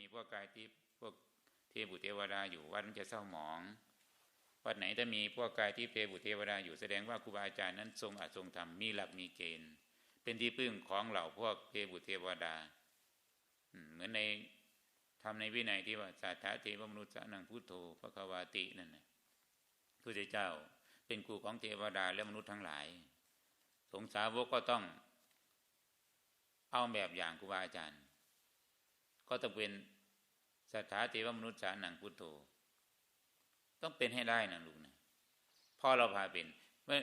มีพวกกายทิพย์พวกเทพบุตรเทวดาอยู่วัดมันจะเศร้าหมองวัดไหนถ้ามีพวกกายทิพย์เทพบุตรเทวดาอยู่แสดงว่าครูบาอาจารย์นั้นทรงอัดทรงธรรมมีหลักมีเกณฑ์ เป็นที่พึ่งของเหล่าพวกเทพบุตรเทวดาเหมือนในทำในวินัยที่ว่าสัทธาเทวมนุษย์สนังพุทโธพระควาตินั่นนะพระเจ้าเป็นครูของเทวดาและมนุษย์ทั้งหลาย สงสาวกก็ต้องเอาแบบอย่างครูบาอาจารย์ ก็ต้องเป็นสัทธาเทวมนุษย์สานังพุทโธ ต้องเป็นให้ได้นะลูกนะพ่อเราพาเป็นเมื่อ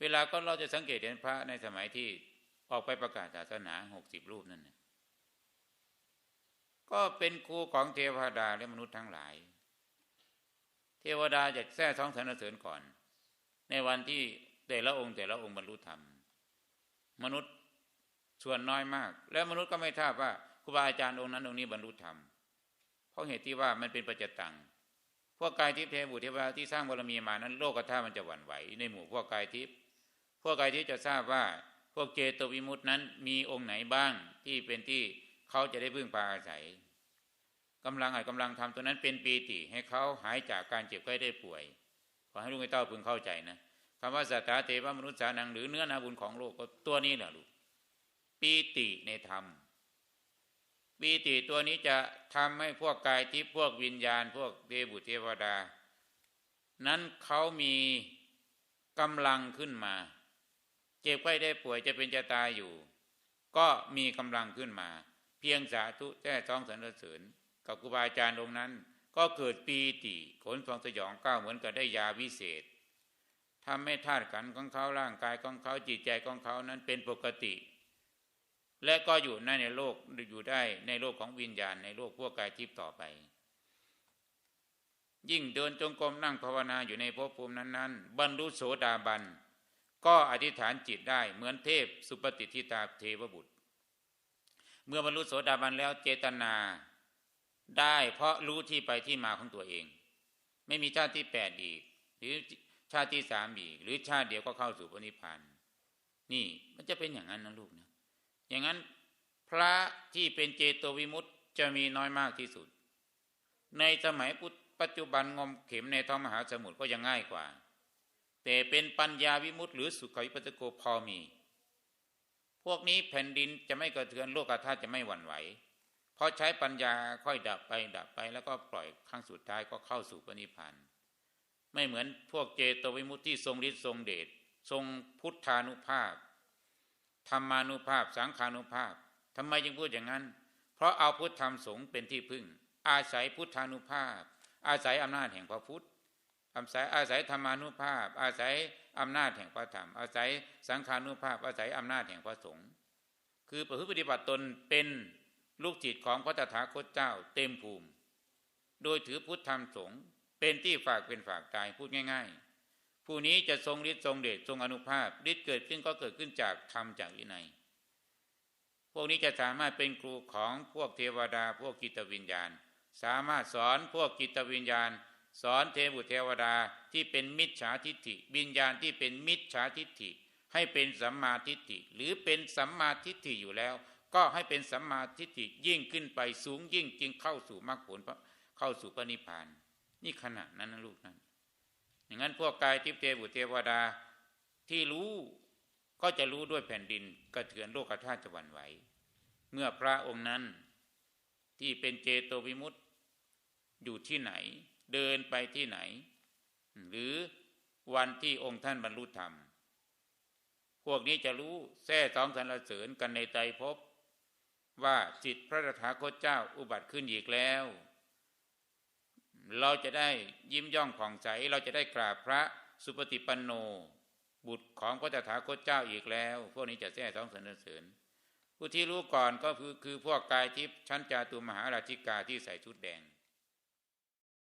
เวลาก็เราจะสังเกตเห็นพระในสมัยที่ออกไปประกาศศาสนาหกสิบรูปนั่นนะก็เป็นครูของเทวดาและมนุษย์ทั้งหลาย เทวดาจะแท้ท้องสรรเสริญก่อน ในวันที่แต่ละองค์แต่ละองค์บรรลุธรรม มนุษย์ส่วนน้อยมาก และมนุษย์ก็ไม่ทราบว่า ครูบาอาจารย์องค์นั้นองค์นี้บรรลุธรรม เพราะเหตุที่ว่ามันเป็นปัจจตังพวกกายทิพย์เทวบุตรเทวดาที่สร้างบารมีมานั้น โลกธาตุมันจะหวั่นไหวในหมู่พวกกายทิพย์พวกกายทิพย์จะทราบว่าพวกเจโตวิมุตินั้นมีองค์ไหนบ้างที่เป็นที่เขาจะได้พึ่งพาอาศัยกำลังอาจกำลังทำตัวนั้นเป็นปีติให้เขาหายจากการเจ็บไข้ได้ป่วยขอให้ลูกไอ้เต้าพึงเข้าใจนะคำว่าสัตตาเตวมนุษย์สานังหรือเนื้อนาบุญของโลกก็ตัวนี้แหละลูกปีติในธรรม ปีติตัวนี้จะทำให้พวกกายทิพย์พวกวิญญาณ พวกเทบุตรเทวดา นั้นเขามีกำลังขึ้นมา เจ็บไข้ได้ป่วยจะเป็นจะตายอยู่ ก็มีกำลังขึ้นมา เพียงสาธุแท้ท้องสรรเสริญกับครูบาอาจารย์องค์นั้น ก็เกิดปีติขนฟองสยองก้าวเหมือนกับได้ยาวิเศษทำให้ธาตุขันของเขาร่างกายของเขาจิตใจของเขานั้นเป็นปกติ และก็อยู่ในในโลกอยู่ได้ในโลกของวิญญาณในโลกพวกกายทิพย์ต่อไป ยิ่งเดินจงกรมนั่งภาวนาอยู่ในภพภูมินั้น ๆ บรรลุโสดาบัน ก็อธิษฐานจิตได้เหมือนเทพสุปฏิทิตาเทวบุตร เมื่อบรรลุโสดาบันแล้วเจตนาได้เพราะรู้ที่ไปที่มาของตัวเอง ไม่มีชาติที่แปดอีก หรือชาติที่สามอีก หรือชาติเดียวก็เข้าสู่พระนิพพานนี่มันจะเป็นอย่างนั้นนะลูกนะ อย่างนั้นพระที่เป็นเจโตวิมุตต์จะมีน้อยมากที่สุด ในสมัยปัจจุบันงมเข็มในท้องมหาสมุทรก็ยังง่ายกว่า แต่เป็นปัญญาวิมุตต์หรือสุขวิปัสสโกพอมี พวกนี้แผ่นดินจะไม่กระเทือนโลกธาตุจะไม่หวั่นไหวเพราะใช้ปัญญาค่อยดับไปดับไปแล้วก็ปล่อยครั้งสุดท้ายก็เข้าสู่พระนิพพานไม่เหมือนพวกเจโตวิมุตติที่ทรงฤทธิ์ทรงเดชทรงพุทธานุภาพ ธรรมานุภาพ สังขานุภาพทำไมจึงพูดอย่างนั้น เพราะเอาพุทธธรรมสงฆ์เป็นที่พึ่ง อาศัยพุทธานุภาพ อาศัยอำนาจแห่งพระพุทธอาศัยอาศัยธรรมานุภาพ อาศัยอำนาจแห่งพระธรรม อาศัยสังขานุภาพ อาศัยอำนาจแห่งพระสงฆ์คือประพฤติปฏิบัติตนเป็นลูกจิตของพระตถาคตเจ้าเต็มภูมิ โดยถือพุทธธรรมสงฆ์เป็นที่ฝากเป็นฝากตายพูดง่าย ๆ ผู้นี้จะทรงฤทธิ์ทรงเดชทรงอนุภาพฤทธิ์เกิดขึ้นก็เกิดขึ้นจากธรรมจากวินัย พวกนี้จะสามารถเป็นครูของพวกเทวดา พวกกิตวิญญาณ สามารถสอนพวกกิตวิญญาณ สอนเทวุเทวดาที่เป็นมิจฉาทิฏฐิวิญญาณที่เป็นมิจฉาทิฏฐิ ให้เป็นสัมมาทิฏฐิ หรือเป็นสัมมาทิฏฐิอยู่แล้ว ก็ให้เป็นสัมมาทิฏฐิยิ่งขึ้นไปสูงยิ่งจึงเข้าสู่มรรคผลเข้าสู่พระนิพพาน นี่ขนาดนั้นนะลูกนั้น อย่างนั้นพวกกายทิพย์เทวุเทวดาที่รู้ก็จะรู้ด้วยแผ่นดินกระเทือนโลกธาตุจะวันไหว เมื่อพระองค์นั้นที่เป็นเจโตวิมุตต์อยู่ที่ไหน เดินไปที่ไหน หรือวันที่องค์ท่านบรรลุธรรม พวกนี้จะรู้แท้สองสรรเสริญกันในใจพบ ว่าจิตพระตถาคตเจ้าอุบัติขึ้นอีกแล้ว เราจะได้ยิ้มย่องผ่องใส เราจะได้กราบพระสุปฏิปันโน บุตรของพระตถาคตเจ้าอีกแล้ว พวกนี้จะแท้สองสรรเสริญผู้ที่รู้ก่อนก็คือคือพวกกายทิพย์ชั้นจาตุมหาราชิกาที่ใส่ชุดแดง